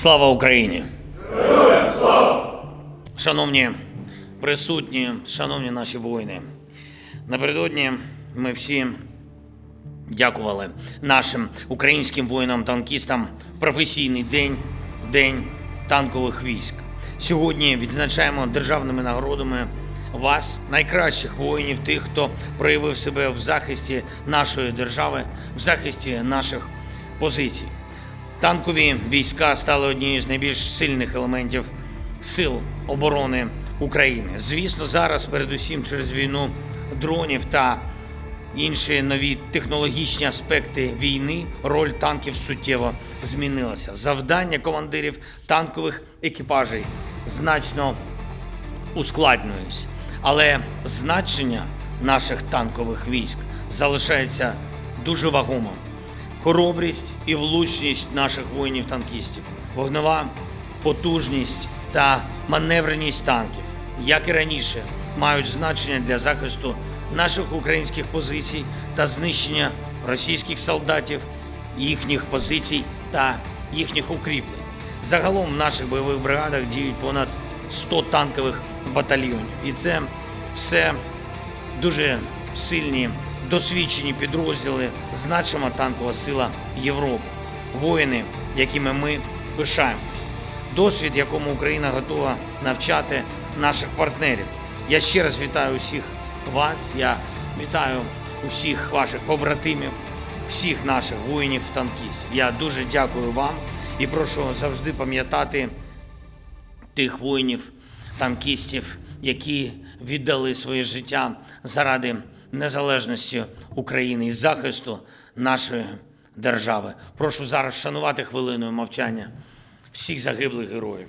Слава Україні! Шановні присутні, шановні наші воїни, напередодні ми всі дякували нашим українським воїнам-танкістам професійний день, день танкових військ. Сьогодні відзначаємо державними нагородами вас, найкращих воїнів, тих, хто проявив себе в захисті нашої держави, в захисті наших позицій. Танкові війська стали однією з найбільш сильних елементів сил оборони України. Звісно, зараз, передусім через війну дронів та інші нові технологічні аспекти війни, роль танків суттєво змінилася. Завдання командирів танкових екіпажей значно ускладнююсь, але значення наших танкових військ залишається дуже вагомим. Хоробрість і влучність наших воїнів-танкістів, вогнева потужність та маневреність танків, як і раніше, мають значення для захисту наших українських позицій та знищення російських солдатів, їхніх позицій та їхніх укріплень. Загалом в наших бойових бригадах діють понад 100 танкових батальйонів, і це все дуже сильні, досвідчені підрозділи, значима танкова сила Європи, воїни, якими ми пишаємось. Досвід, якому Україна готова навчати наших партнерів. Я ще раз вітаю усіх вас. Я вітаю усіх ваших побратимів, всіх наших воїнів-танкістів. Я дуже дякую вам і прошу завжди пам'ятати тих воїнів, танкістів, які віддали своє життя заради незалежності України і захисту нашої держави. Прошу зараз вшанувати хвилиною мовчання всіх загиблих героїв.